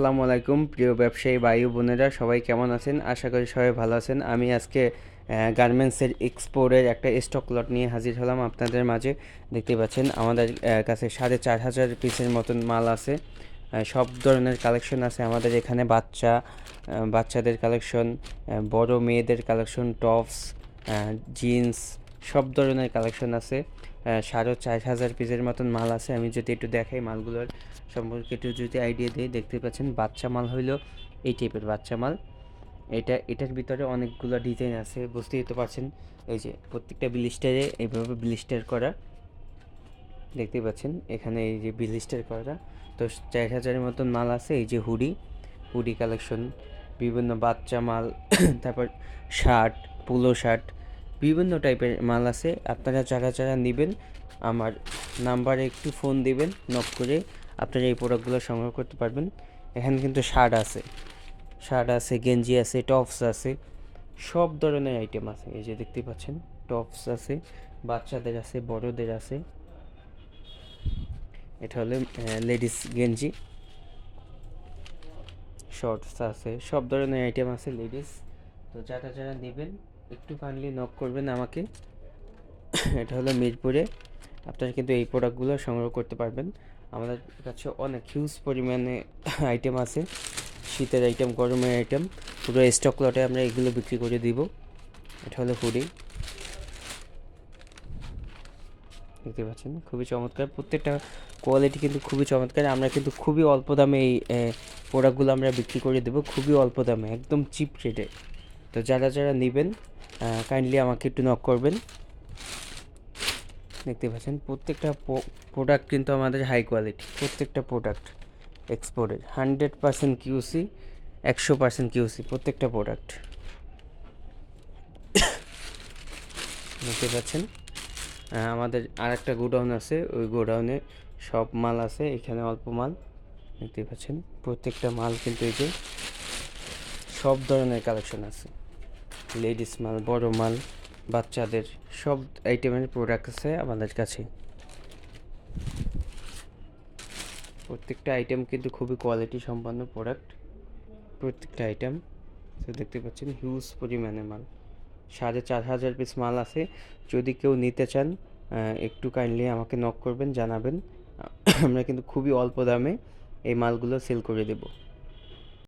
আসসালামু আলাইকুম, প্রিয় ব্যবসায়ী বায়ু বোনেরা, সবাই কেমন আছেন? আশা করি সবাই ভালো আছেন। আমি আজকে গার্মেন্টসের এক্সপোর্টের একটা স্টক লট নিয়ে হাজির হলাম আপনাদের মাঝে। দেখতে পাচ্ছেন, আমাদের কাছে সাড়ে চার হাজার পিসের মতন মাল আছে। সব ধরনের কালেকশন আছে। আমাদের এখানে বাচ্চা বাচ্চাদের কালেকশন বড় মেয়েদের কালেকশন টপস জিন্স সব ধরনের কালেকশন আছে। সাড়ে চার হাজার পিসের মতন মাল আছে। আমি যদি একটু দেখাই মালগুলোর সম্পর্কে একটু যদি আইডিয়া দিই, দেখতে পাচ্ছেন বাচ্চা মাল হইল এই টাইপের বাচ্চা মাল। এটা, এটার ভিতরে অনেকগুলো ডিজাইন আছে, বুঝতেই তো পারছেন। এই যে প্রত্যেকটা ব্লিস্টারে এইভাবে ব্লিস্টার করা। দেখতে পাচ্ছেন, এখানে এই যে ব্লিস্টার করা। তো চার হাজারের মতন মাল আছে, এই যে হুডি। হুডি কালেকশন বিভিন্ন বাচ্চা মাল, তারপর শার্ট পুলো শার্ট বিভিন্ন টাইপের মাল আছে। আপনারা যারা যারা নেবেন, আমার নাম্বারে একটু ফোন দিবেন, নক করে আপনারা এই প্রোডাক্টগুলো সংগ্রহ করতে পারবেন। এখানে কিন্তু শার্ট আছে। শার্ট আছে, গেঞ্জি আছে, টপস আছে, সব ধরনের আইটেম আছে। এই যে দেখতে পাচ্ছেন, টপস আছে, বাচ্চাদের আছে, বড়দের আছে। এটা হলো লেডিস গেঞ্জি। শর্টস আছে, সব ধরনের আইটেম আছে লেডিস। তো যারা যারা নেবেন একটু কাইন্ডলি নক করবেন আমাকে। এটা হলো মিরপুরে। আপনারা কিন্তু এই প্রোডাক্টগুলো সংগ্রহ করতে পারবেন। আমাদের কাছে অনেক হিউজ পরিমাণে আইটেম আছে। শীতের আইটেম গরমের আইটেম পুরো স্টক লটে আমরা এগুলো বিক্রি করে দিব। এটা হলো হুডি দেখতে পাচ্ছেন? খুবই চমৎকার। প্রত্যেকটা কোয়ালিটি কিন্তু খুবই চমৎকার। আমরা কিন্তু খুবই অল্প দামে এই প্রোডাক্টগুলো আমরা বিক্রি করে দেবো। খুবই অল্প দামে, একদম চিপ রেটে তো যারা যারা নেবেন কাইন্ডলি আমাকে একটু নক করবেন। দেখতে পাচ্ছেন, প্রত্যেকটা প্রোডাক্ট কিন্তু আমাদের হাই কোয়ালিটি প্রত্যেকটা প্রোডাক্ট এক্সপোর্টের হান্ড্রেড পার্সেন্ট কিউসি একশো পার্সেন্ট কিউসি প্রত্যেকটা প্রোডাক্ট দেখতে পাচ্ছেন আমাদের আর একটা গোডাউন আছে, ওই গোডাউনে সব মাল আছে, এখানে অল্প মাল। দেখতে পাচ্ছেন, প্রত্যেকটা মাল কিন্তু এই যে সব ধরনের কালেকশন আছে। লেডিস মাল, বড় মাল, বাচ্চাদের সব আইটেমের প্রোডাক্ট আছে আমাদের কাছে। প্রত্যেকটা আইটেম কিন্তু খুবই কোয়ালিটি সম্পন্ন প্রোডাক্ট প্রত্যেকটা আইটেম তো দেখতে পাচ্ছেন হিউজ পরিমাণে মাল। সাড়ে চার হাজার পিস মাল আছে। যদি কেউ নিতে চান একটু কাইন্ডলি আমাকে নক করবেন, জানাবেন। আমরা কিন্তু খুবই অল্প দামে এই মালগুলো সেল করে দেবো।